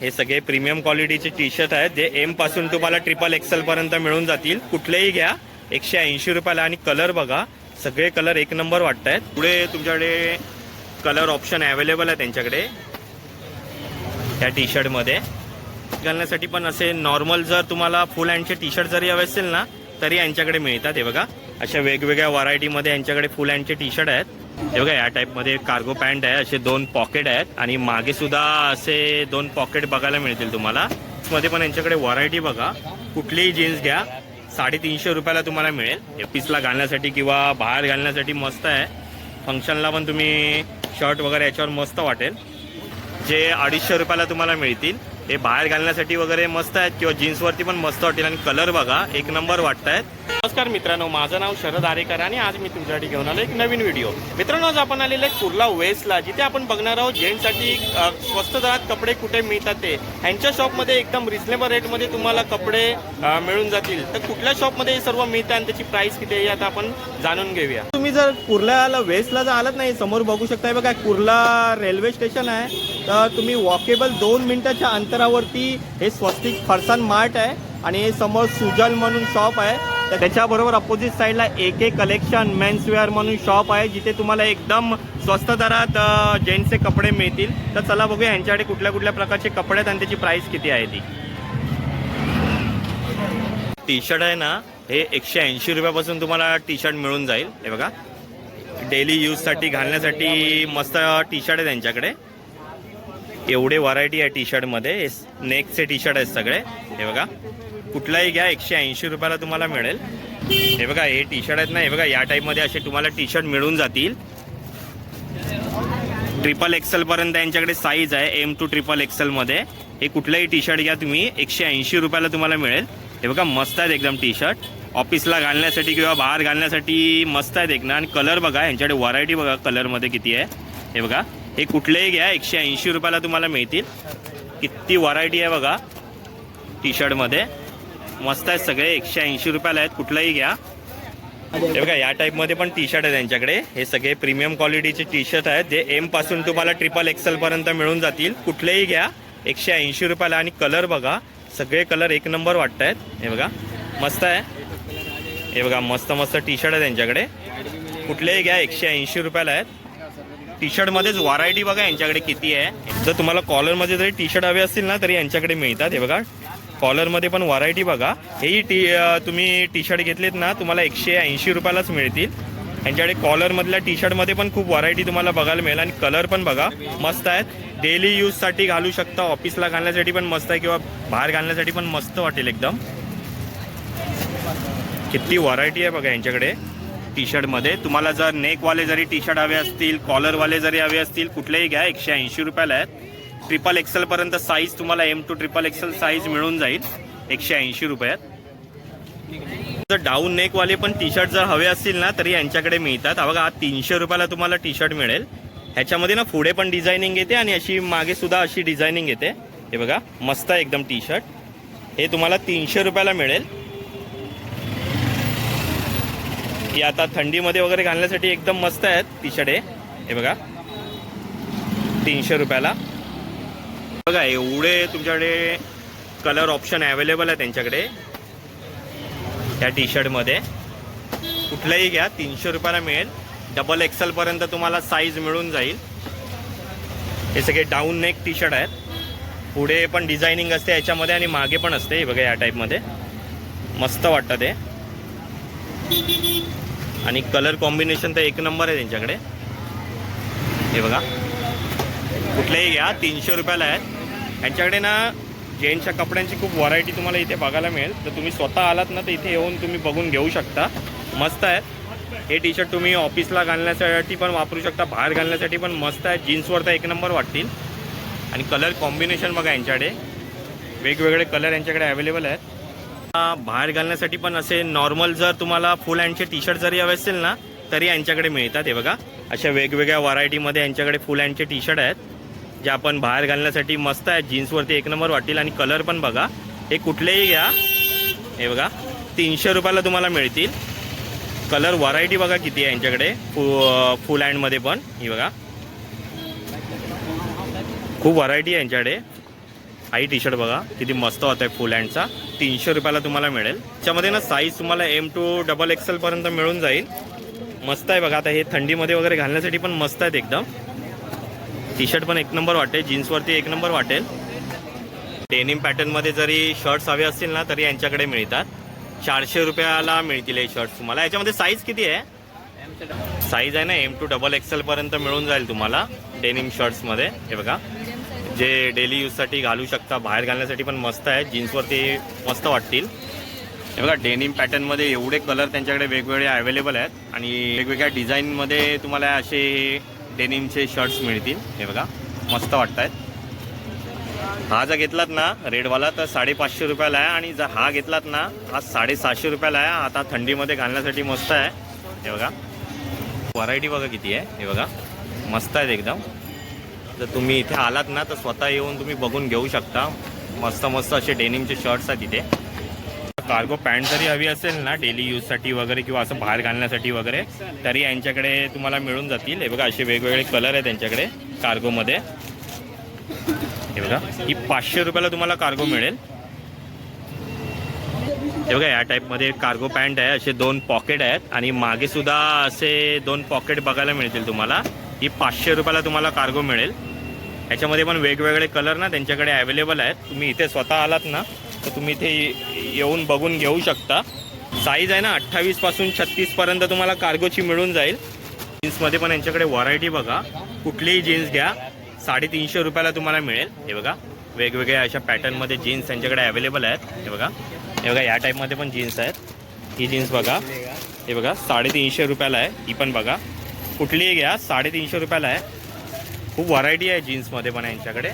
हे सगळे प्रीमियम क्वालिटीचे टी शर्ट आहेत. जे एमपासून तुम्हाला ट्रिपल एक्सेल पर्यंत मिळून जातील. कुठलेही घ्या. एकशे ऐंशी रुपयाला आणि कलर बघा. सगळे कलर एक नंबर वाटत आहेत पुढे तुमच्याकडे कलर ऑप्शन अवेलेबल आहे त्यांच्याकडे. त्या टी शर्टमध्ये घालण्यासाठी पण असे नॉर्मल जर तुम्हाला फुल हँडचे टी शर्ट जरी हवे असेल ना तरी यांच्याकडे मिळतात हे बघा. अशा वेगवेगळ्या व्हरायटीमध्ये यांच्याकडे फुल हँडचे टी शर्ट आहेत. हे बघा या टाईपमध्ये कार्गो पॅन्ट आहे असे दोन पॉकेट आहेत. आणि मागे सुद्धा असे दोन पॉकेट बघायला मिळतील तुम्हाला. मध्ये पण यांच्याकडे व्हरायटी बघा. कुठलीही जीन्स घ्या. साडेतीनशे रुपयाला तुम्हाला मिळेल. पीसला घालण्यासाठी किंवा बाहेर घालण्यासाठी मस्त आहे. फंक्शनला पण तुम्ही शर्ट वगैरे याच्यावर मस्त वाटेल. जे अडीचशे रुपयाला तुम्हाला मिळतील. हे बाहेर घालण्यासाठी वगैरे मस्त आहेत किंवा जीन्सवरती पण मस्त वाटेल. आणि कलर बघा एक नंबर वाटत आहेत नमस्कार मित्रांनो माझं नाव शरद आरेकर आणि आज मी तुमच्यासाठी घेऊन आलो एक नवीन व्हिडिओ. मित्रांनो आज आपण आलेलं आहे कुर्ला वेस्टला जिथे आपण बघणार आहोत जेंट्ससाठी स्वस्त दरात कपडे कुठे मिळतात ते. ह्यांच्या शॉपमध्ये एकदम रिजनेबल रेटमध्ये तुम्हाला कपडे मिळून जातील. तर कुठल्या शॉपमध्ये हे सर्व मिळतं आणि त्याची प्राईस किती आहे आता आपण जाणून घेऊया. तुम्ही जर कुर्ल्याला वेस्टला जर आलात नाही समोर बघू शकताय बघा कुर्ला रेल्वे स्टेशन आहे. तर तुम्ही वॉकेबल दोन मिनिटाच्या अंतरावरती हे स्वस्तिक फरसान मार्ट आहे आणि हे समोर सुजल म्हणून शॉप आहे. तर त्याच्याबरोबर अपोजिट साईडला एक एक कलेक्शन मेन्सवेअर म्हणून शॉप आहे जिथे तुम्हाला एकदम स्वस्त दरात जेंट्सचे कपडे मिळतील. तर चला बघूया यांच्याकडे कुठल्या कुठल्या प्रकारचे कपडे आहेत आणि त्याची प्राईस किती आहे ती. टी शर्ट आहे ना हे एकशे ऐंशी रुपयापासून तुम्हाला टी शर्ट मिळून जाईल. हे बघा. डेली यूजसाठी घालण्यासाठी मस्त टी शर्ट आहे त्यांच्याकडे. एवढे व्हरायटी आहे टी शर्टमध्ये नेकचे टी शर्ट आहेत सगळे. हे बघा. कुठलाही घ्या एकशे ऐंशी रुपयाला तुम्हाला मिळेल. हे बघा हे टी शर्ट आहेत ना हे बघा या टाईपमध्ये असे तुम्हाला टी शर्ट मिळून जातील. ट्रिपल एक्सेलपर्यंत यांच्याकडे साईज आहे एम टू ट्रिपल एक्सेलमध्ये हे कुठलंही टी शर्ट घ्या तुम्ही एकशे ऐंशी रुपयाला तुम्हाला मिळेल. हे बघा मस्त आहेत एकदम टी शर्ट ऑफिसला घालण्यासाठी किंवा बाहेर घालण्यासाठी मस्त आहेत एक ना आणि कलर बघा यांच्याकडे व्हरायटी बघा कलरमध्ये किती आहे. हे बघा हे कुठलेही घ्या एकशे ऐंशी रुपयाला तुम्हाला मिळतील. किती व्हरायटी आहे बघा टी शर्टमध्ये मस्त आहेत सगळे एकशे ऐंशी रुपयाला आहेत कुठलंही घ्या. हे बघा या टाईपमध्ये पण टी शर्ट आहे त्यांच्याकडे. हे सगळे प्रीमियम क्वालिटीचे टी शर्ट आहेत. जे एमपासून तुम्हाला ट्रिपल एक्सेल पर्यंत मिळून जातील. कुठलेही घ्या एकशे ऐंशी रुपयाला. आणि कलर बघा सगळे कलर एक नंबर वाटत आहेत हे बघा मस्त आहे. हे बघा मस्त मस्त टी शर्ट आहे त्यांच्याकडे. कुठलेही घ्या एकशे ऐंशी रुपयाला आहेत. टी शर्टमध्येच व्हरायटी बघा यांच्याकडे किती आहे. जर तुम्हाला कॉलरमध्ये जरी टी शर्ट हवे असतील ना तरी यांच्याकडे मिळतात हे बघा. कॉलरमध्ये पण व्हरायटी बघा. हेही टी तुम्ही टी शर्ट घेतलेत ना तुम्हाला एकशे ऐंशी रुपयालाच मिळतील. यांच्याकडे कॉलरमधल्या टी शर्टमध्ये पण खूप व्हरायटी तुम्हाला बघायला मिळेल. आणि कलर पण बघा मस्त आहेत. डेली यूजसाठी घालू शकता ऑफिसला घालण्यासाठी पण मस्त आहे किंवा बाहेर घालण्यासाठी पण मस्त वाटेल एकदम. किती व्हरायटी आहे बघा यांच्याकडे. टी शर्टमध्ये तुम्हाला जर नेकवाले जरी टी शर्ट हवे असतील कॉलरवाले जरी हवे असतील कुठलेही घ्या. एकशे ऐंशी रुपयाला आहेत. ट्रिपल एक्सेलपर्यंत साईज तुम्हाला M to triple XL size मिळून जाईल. एकशे ऐंशी रुपयात जर डाऊन नेकवाले पण टी शर्ट जर हवे असतील ना तरी यांच्याकडे मिळतात. हा बघा हा तीनशे रुपयाला तुम्हाला टी शर्ट मिळेल. ह्याच्यामध्ये ना पुढे पण डिझायनिंग येते आणि अशी मागे सुद्धा अशी डिझायनिंग येते. हे बघा मस्त आहे एकदम टी शर्ट हे तुम्हाला तीनशे रुपयाला मिळेल. ही आता थंडीमध्ये वगैरे घालण्यासाठी एकदम मस्त आहेत टी शर्ट हे. हे बघा. तीनशे रुपयाला. बघा एवढे तुमच्याकडे कलर ऑप्शन अवेलेबल आहे त्यांच्याकडे. त्या टी शर्टमध्ये कुठलंही घ्या तीनशे रुपयाला मिळेल. डबल एक्सेलपर्यंत तुम्हाला साईज मिळून जाईल. हे सगळे डाऊन नेक टी शर्ट आहेत. पुढे पण डिझायनिंग असते याच्यामध्ये आणि मागे पण असते. हे बघा या टाईपमध्ये मस्त वाटतं ते. आणि कलर कॉम्बिनेशन तर एक नंबर आहे त्यांच्याकडे. हे बघा. कुठलेही घ्या तीनशे रुपयाला आहेत. यांच्याकडे ना जेंट्सच्या कपड्यांची खूप व्हरायटी तुम्हाला इथे बघायला मिळेल. तर तुम्ही स्वतः आलात ना तर इथे येऊन तुम्ही बघून घेऊ शकता. मस्त आहेत. हे टी शर्ट तुम्ही ऑफिसला घालण्यासाठी पण वापरू शकता बाहेर घालण्यासाठी पण मस्त आहे जीन्सवर तर एक नंबर वाटतील. आणि कलर कॉम्बिनेशन बघा यांच्याकडे. वेगवेगळे कलर यांच्याकडे अवेलेबल आहेत. बाहेर घालण्यासाठी पण असे नॉर्मल जर तुम्हाला फुल हँडचे टी शर्ट जरी हवे असतील ना तरी यांच्याकडे मिळतात हे बघा. अशा वेगवेगळ्या व्हरायटीमध्ये यांच्याकडे फुल हँडचे टी शर्ट आहेत. जे आपण बाहेर घालण्यासाठी मस्त आहेत. जीन्सवरती एक नंबर वाटतील आणि कलर पण बघा. हे कुठलेही घ्या. हे बघा. तीनशे रुपयाला तुम्हाला मिळतील. कलर व्हरायटी बघा किती आहे यांच्याकडे. फु फुल हँडमध्ये पण. ही बघा. खूप व्हरायटी आहे यांच्याकडे. आई टी शर्ट बघा किती मस्त होत आहे फुल हँडचा तीनशे रुपयाला तुम्हाला मिळेल. त्याच्यामध्ये ना साईज तुम्हाला एम टू डबल एक्सेल पर्यंत मिळून जाईल. मस्त आहे बघा आता हे थंडीमध्ये वगैरे घालण्यासाठी पण मस्त आहेत एकदम. टी शर्ट पण एक नंबर वाटेल जीन्सवरती एक नंबर वाटेल. डेनिम पॅटर्नमध्ये जरी शर्ट्स हवे असतील ना तरी यांच्याकडे मिळतात. चारशे रुपयाला मिळतील हे शर्ट्स तुम्हाला. याच्यामध्ये साईज किती आहे? साईज आहे ना एम टू डबल एक्सेल पर्यंत मिळून जाईल तुम्हाला डेनिम शर्ट्समध्ये हे बघा. जे डेली यूजसाठी घालू शकता बाहेर घालण्यासाठी पण मस्त आहे. जीन्सवरती मस्त वाटतील. हे बघा डेनिम पॅटर्नमध्ये एवढे कलर त्यांच्याकडे वेगवेगळे अवेलेबल आहेत. आणि वेगवेगळ्या डिझाईनमध्ये तुम्हाला असे डेनिमचे शर्ट्स मिळतील. हे बघा मस्त वाटत आहेत हा जर घेतलात ना रेडवाला तर साडेपाचशे रुपयाला आहे. आणि जर हा घेतलात ना हा साडेसातशे रुपयाला आहे. आता थंडीमध्ये घालण्यासाठी मस्त आहे. हे बघा. व्हरायटी बघा किती आहे. हे बघा. मस्त आहेत एकदम. जर तुम्ही इथे आलात ना तर स्वतः येऊन तुम्ही बघून घेऊ शकता. मस्त मस्त असे डेनिमचे शर्ट्स आहेत इथे. कार्गो पॅन्ट जरी हवी असेल ना डेली यूजसाठी वगैरे किंवा असं बाहेर घालण्यासाठी वगैरे तरी यांच्याकडे तुम्हाला मिळून जातील. हे बघा असे वेगवेगळे कलर आहेत त्यांच्याकडे कार्गोमध्ये हे बघा ही पाचशे रुपयाला तुम्हाला कार्गो मिळेल. हे बघा या टाईपमध्ये कार्गो पॅन्ट आहे असे दोन पॉकेट आहेत. आणि मागे सुद्धा असे दोन पॉकेट बघायला मिळतील तुम्हाला. ही पाचशे रुपयाला तुम्हाला कार्गो मिळेल. याच्यामध्ये पण वेगवेगळे कलर ना त्यांच्याकडे अवेलेबल आहेत. तुम्ही इथे स्वतः आलात ना तर तुम्ही इथे येऊन बघून घेऊ शकता. साईज आहे ना अठ्ठावीसपासून छत्तीसपर्यंत तुम्हाला कार्गोची मिळून जाईल. जीन्समध्ये पण यांच्याकडे व्हरायटी बघा. कुठलीही जीन्स घ्या. साडेतीनशे रुपयाला तुम्हाला मिळेल. हे बघा वेगवेगळ्या अशा पॅटर्नमध्ये जीन्स त्यांच्याकडे अवेलेबल आहेत. हे बघा हे बघा या टाईपमध्ये पण जीन्स आहेत. ही जीन्स बघा. हे बघा साडेतीनशे रुपयाला आहे. ही पण बघा. कुठलीही घ्या साडेतीनशे रुपयाला आहे. खूप व्हरायटी आहे जीन्समध्ये पण यांच्याकडे.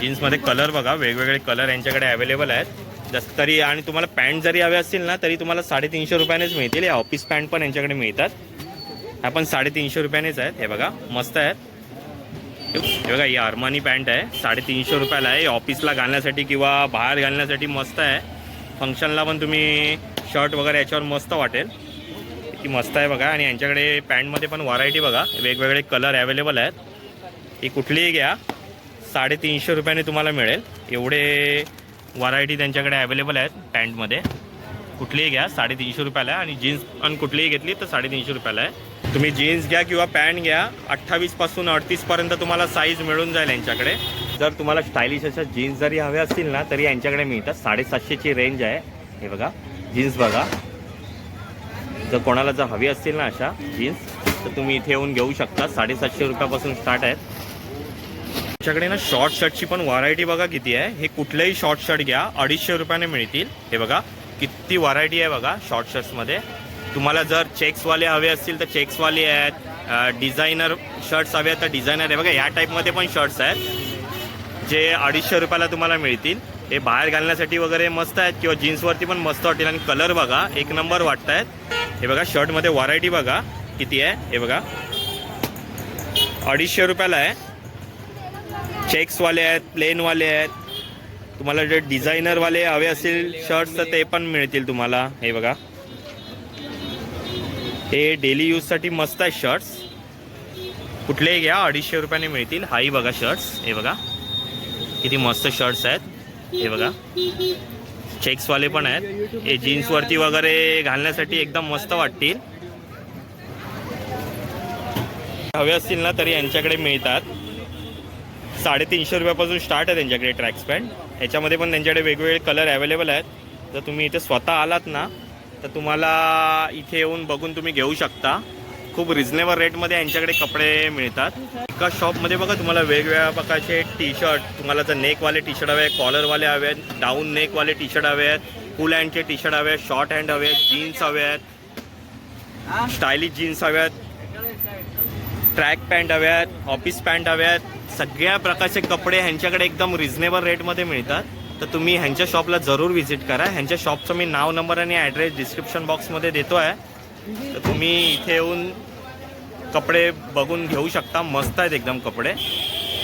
जीन्समध्ये कलर बघा वेगवेगळे कलर यांच्याकडे अवेलेबल आहेत. जसं तरी आणि तुम्हाला पॅन्ट जरी हवे असतील ना तरी तुम्हाला साडेतीनशे रुपयानेच मिळतील. या ऑफिस पॅन्ट पण यांच्याकडे मिळतात. ह्या पण साडेतीनशे रुपयानेच आहेत. हे बघा मस्त आहेत. हे बघा ही अरमानी पॅन्ट आहे. साडेतीनशे रुपयाला आहे. ऑफिसला घालण्यासाठी किंवा बाहेर घालण्यासाठी मस्त आहे. फंक्शनला पण तुम्ही शर्ट वगैरे याच्यावर मस्त वाटेल. ती मस्त आहे बघा. आणि यांच्याकडे पॅन्टमध्ये पण व्हरायटी बघा. वेगवेगळे कलर अवेलेबल आहेत. ही कुठलीही घ्या. साडेतीनशे रुपयाने तुम्हाला मिळेल. एवढे व्हरायटी त्यांच्याकडे अवेलेबल आहेत पॅन्टमध्ये कुठलीही घ्या साडेतीनशे रुपयाला आहे. आणि जीन्स पण कुठलीही घेतली तर साडेतीनशे रुपयाला आहे. तुम्ही जीन्स घ्या किंवा पॅन्ट घ्या अठ्ठावीसपासून अडतीसपर्यंत तुम्हाला साईज मिळून जाईल यांच्याकडे. जर तुम्हाला स्टायलिश अशा जीन्स जरी हव्या असतील ना तरी यांच्याकडे मिळतात. साडेसातशेची रेंज आहे. हे बघा जीन्स बघा. जर कोणाला जर हवी असतील ना अशा जीन्स तर तुम्ही इथे येऊन घेऊ शकता. साडेसातशे रुपयापासून स्टार्ट आहेत. तुमच्याकडे ना शॉर्ट शर्टची पण व्हरायटी बघा किती आहे. हे कुठलंही शॉर्ट शर्ट घ्या अडीचशे रुपयाने मिळतील. हे बघा किती व्हरायटी आहे बघा शॉर्ट शर्ट्समध्ये तुम्हाला जर चेक्सवाले हवे असतील तर चेक्सवाले आहेत. डिझायनर शर्ट्स हवे आहेत तर डिझायनर आहे. बघा या टाईपमध्ये पण शर्ट्स आहेत. जे अडीचशे रुपयाला तुम्हाला मिळतील. हे बाहेर घालण्यासाठी वगैरे मस्त आहेत किंवा जीन्सवरती पण मस्त वाटेल. आणि कलर बघा एक नंबर वाटत आहेत हे बघा शर्टमध्ये व्हरायटी बघा किती आहे. हे बघा अडीचशे रुपयाला आहे. चेक्सवाले आहेत प्लेनवाले आहेत. तुम्हाला जे डिझायनरवाले हवे असतील शर्ट्स तर ते पण मिळतील तुम्हाला. हे बघा. हे डेली यूजसाठी मस्त आहेत शर्ट्स कुठलेही घ्या अडीचशे रुपयाने मिळतील. हाही बघा शर्ट्स हे बघा. किती मस्त शर्ट्स आहेत. हे बघा. चेक्सवाले पण आहेत. हे जीन्सवरती वगैरे घालण्यासाठी एकदम मस्त वाटतील. हवे असतील ना तरी यांच्याकडे मिळतात. साडेतीनशे रुपयापासून स्टार्ट आहे त्यांच्याकडे ट्रॅक्स पॅन्ट याच्यामध्ये पण त्यांच्याकडे वेगवेगळे कलर अवेलेबल आहेत. जर तुम्ही इथे स्वतः आलात ना तर तुम्हाला इथे येऊन बघून तुम्ही घेऊ शकता. खूप रिझनेबल रेटमध्ये यांच्याकडे कपडे मिळतात. एका शॉपमध्ये बघा तुम्हाला वेगवेगळ्या प्रकारचे टी शर्ट तुम्हाला जर नेकवाले टी शर्ट हवे आहेत कॉलरवाले हवे आहेत डाऊन नेकवाले टी शर्ट हवे आहेत फुल हँडचे टी शर्ट हवे आहेत शॉर्ट हँड हवे आहेत जीन्स हवे आहेत स्टायलिश जीन्स हवे आहेत. ट्रॅक पॅन्ट हव्यात आहेत ऑफिस पॅन्ट हव्यात आहेत सगळ्या प्रकारचे कपडे ह्यांच्याकडे एकदम रिझनेबल रेटमध्ये मिळतात. तर तुम्ही ह्यांच्या शॉपला जरूर व्हिजिट करा. ह्यांच्या शॉपचं मी नाव नंबर आणि ॲड्रेस डिस्क्रिप्शन बॉक्समध्ये देतो आहे तर तुम्ही इथे येऊन कपडे बघून घेऊ शकता. मस्त आहेत एकदम कपडे.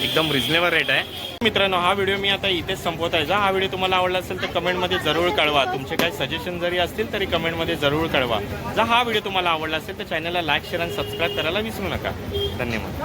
एकदम रिजनेबल रेट आहे. मित्रांनो हा व्हिडिओ मी आता इथेच संपवत आहे. जा हा व्हिडिओ तुम्हाला आवडला असेल तर कमेंटमध्ये जरूर कळवा. तुमचे काही सजेशन जरी असतील तरी कमेंटमध्ये जरूर कळवा. जर हा व्हिडिओ तुम्हाला आवडला असेल तर चॅनलला लाईक शेअर आणि सबस्क्राईब करायला विसरू नका. धन्यवाद.